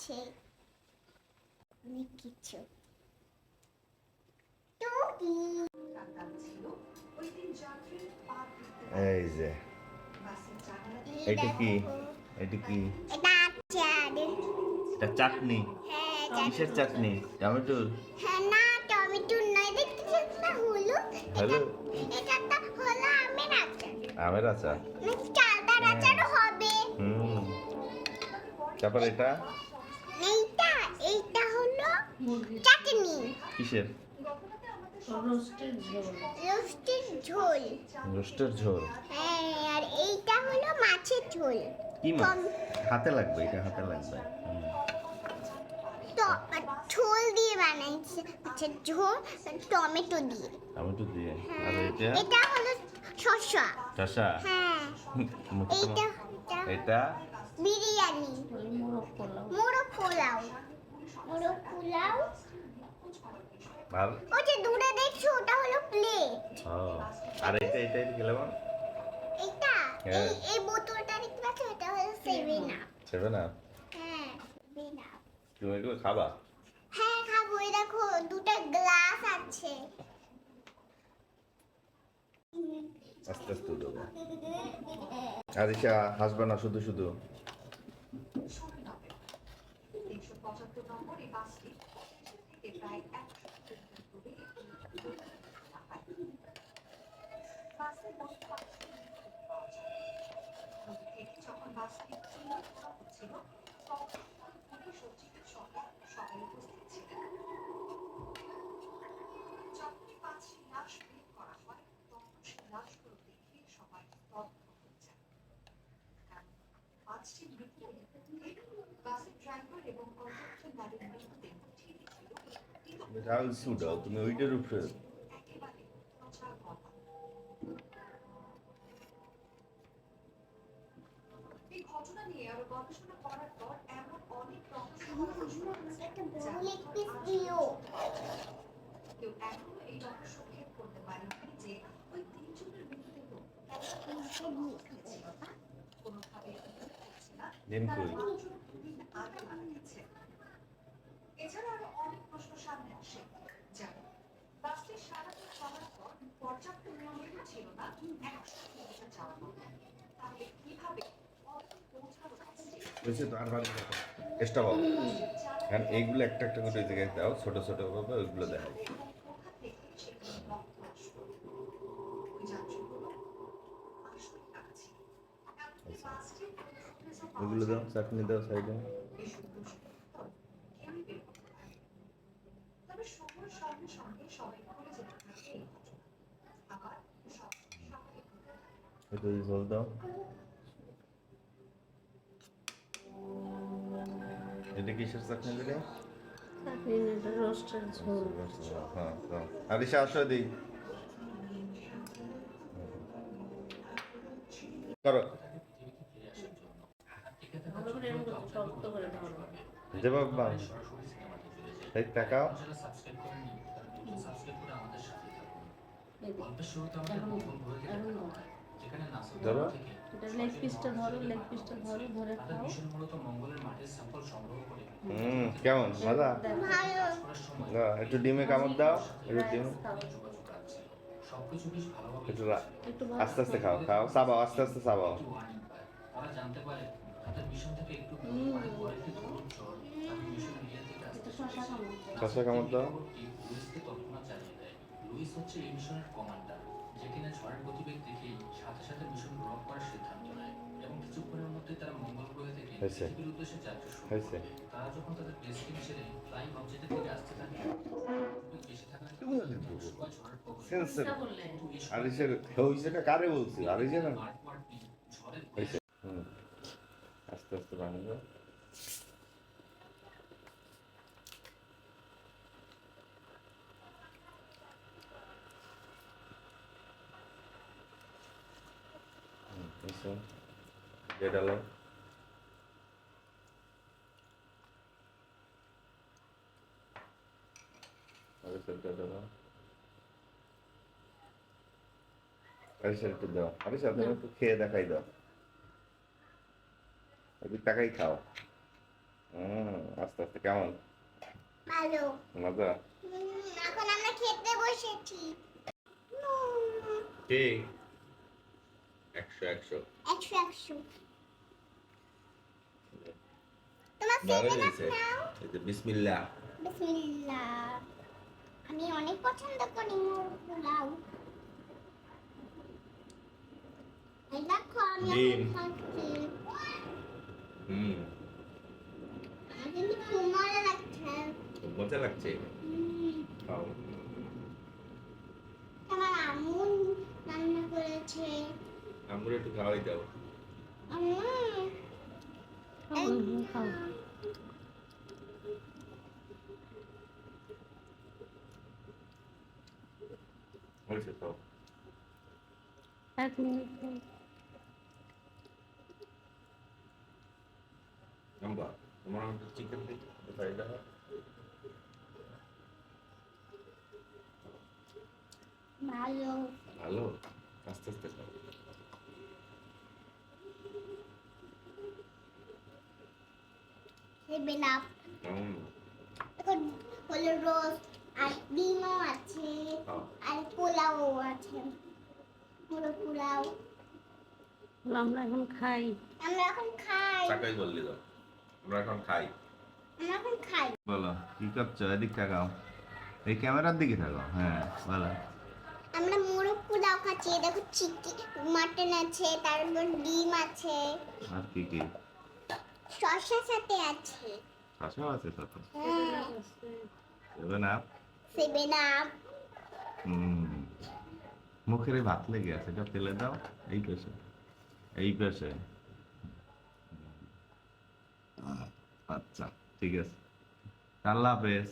আছে। অনেক কিছু এই যে। এটা কি? এটা কি? এটা চাটনি? হ্যাঁ কিসের চাটনি। টমেটোর হ্যাঁ না টমেটো নয়। হলুদ? হ্যালো এটা একটা হলো আমের আচার। আমের আচার? চালতার আচারও হবে। হুম। তারপর এটা? চাটনি। কিসের? রোস্টেড ঝোল। রোস্টের ঝোল। রোস্টের ঝোল। হ্যাঁ আর এইটা হলো মাছের ঝোল। কি মাছ? হাতে লাগবে এটা হাতে লাগবে। তো ঝোল দিয়ে বানাইছে। আচ্ছা ঝোল টমেটো দিয়ে। টমেটো দিয়ে? আর হ্যাঁ এটা? এটা হলো শসা। শসা? হ্যাঁ এইটা এটা এটা? বিরিয়ানি। মোরগ পোলাও। মোরগ পোলাও। মোরগ পোলাও ওই যে দূরে দেখছ ওটা হলো প্লেট আর এটা এটা এটা খেলাম এইটা হ্যাঁ। এই এই বোতলটা দেখতে পাচ্ছ? এটা হলো সেভেন আপ সেবে না হ্যাঁ সেভেন আপ তুমি এগুলো খাবা? হ্যাঁ খাব। এই দেখো দুটো গ্লাস আছে। আস্তে আস্তে দেবো। আরিশা হাসবে না শুধু শুধু তিনশো পঁচাত্তর নম্বর এই বাসটি থেকে প্রায় একশো মৃত্যু যখন বাসটি করা হচ্ছিল, তখন পুলিশ ও চিকিৎসকরা সবাই উপস্থিত। যখনই পাঁচটি লাশ বের করা হয়, তখন সেই লাশগুলো দেখে সবাই স্তব্ধ হয়ে যায়। কারণ পাঁচটি মৃতদেহের কিন্তু রাহুল সুডাও তুমি ওইটার উপরে একেবারে প্রচার কথা এই ঘটনা নিয়ে আরও গবেষণা করার পর এমন অনেক রহস্য একটা বড় লেগ পিস দিও কেউ এখনও এই রহস্য ভেদ করতে পারেনি যে ওই তিনজনের মৃতদেহ কোনোভাবে হচ্ছে না দিন তারা কই দুজন দুদিন আগে মারা গেছে। এছাড়া আরও অনেক প্রশ্ন সামনে আসে যেমন বাসটি সারাদিন চলার পর পর্যাপ্ত নিয়ন্ত্রণ ছিল না একশো কিলোমিটার যাওয়ার মতো তাহলে কীভাবে অত পৌঁছালো বাসটি বুঝছি তো আর ভালো চেষ্টা করো কারণ এইগুলো একটা একটা করে জায়গায় দাও, ছোট ছোট ভাবে ওইগুলো পাওয়া ওইগুলো দাও, চাটনি দাও সাইডে। এসব প্রশ্নের উত্তর কেউই এটা কিসের চাটনি দিলে হ্যাঁ আরিশা আসো দিই করো। ভালো করে এরকম করতে শক্ত করে যে বাবা এই টাকাও এদিকে। এখন এখন ধরো। ধরো লেগ পিসটা ধরো লেগ পিসটা ধরো ধরে খাও হুম কেমন? মজা? একটু ডিমে কামড় দাও একটু ডিমে। একটু আস্তে আস্তে খাও খাও চাবাও আস্তে আস্তে চাবাও এটা শশা খাও শসা কামড় দাও। লুইস হচ্ছে এই মিশনের কমান্ডার কিনা ঝড়ের গতিবেগ দেখেই সাথে সাথে মিশন ড্রপ করার সিদ্ধান্ত নেয় এবং কিছুক্ষণের মধ্যে তারা মঙ্গল গ্রহ থেকে। পৃথিবীর উদ্দেশ্যে যাত্রা শুরু। করে। তারা যখন তাদের বেস ছেড়ে ফ্লাইং অবজেক্টের দিকে আসতে থাকে গতিবেগ বেশি থাকার তুমি কারণে জানো তো। সময় ঝড়ের প্রকোপ সেন্সর এটা বললে কিন্তু এই সময় আরিসের হইছেটা কারে বলছি আরিসে না আটওয়ার্ডলি ঝড়ের বেগ হয়েছে হুম আস্তে আস্তে বানিয়ে দাও হুম, হয়েছে। দিয়ে ডালো আরিসের দিয়ে ডালো আরিসের দাও। আরিসা তুমি একটু খেয়ে দেখাই দাও। একটু টাকাই খাও। হুম আস্তে আস্তে কেমন? ভালো। মজা? এখন আমরা খেতে বসেছি। ঠিক একশো একশো। একশো একশো। ভালো হয়েছে। এই যে বিসমিল্লা বিসমিল্লাহ। আমি অনেক পছন্দ করি মোর পোলাও এই দেখো আমি ডিম। হুম। খুব মজা লাগছে। খুব মজা লাগছে। খাও আমার আম্মু রান্না করেছে। আমরা একটু খাওয়াই দাও হয়েছে তো? এক মিনিট খাও। তোমার চিকেন দাও ভালো। ভালো? আস্তে আস্তে খাও। সেভেন এখন হলো রোস্ট আর ডিমও আছে আর পোলাও আছে পুরো পোলাও আমরা এখন খাই আমরা এখন খাই টাকাই বললি দাও আমরা এখন খাই আমরা এখন খাই বলো কি করছ এদিক তাকাও এই ক্যামেরার দিকে থাকো হ্যাঁ বলো। আমরা মোরগ পোলাও খাচ্ছি দেখো চিকেন মাটন আছে তারপর ডিম আছে। আর কি কি? শসার সাথে আছে। আছে সাথে হ্যাঁ। Seven up. Seven up. মুখের ভাত লেগে আছে এটা ফেলে দাও এই পাশে। এই পাশে। আচ্ছা ঠিক আছে। আল্লাহ হাফেজ।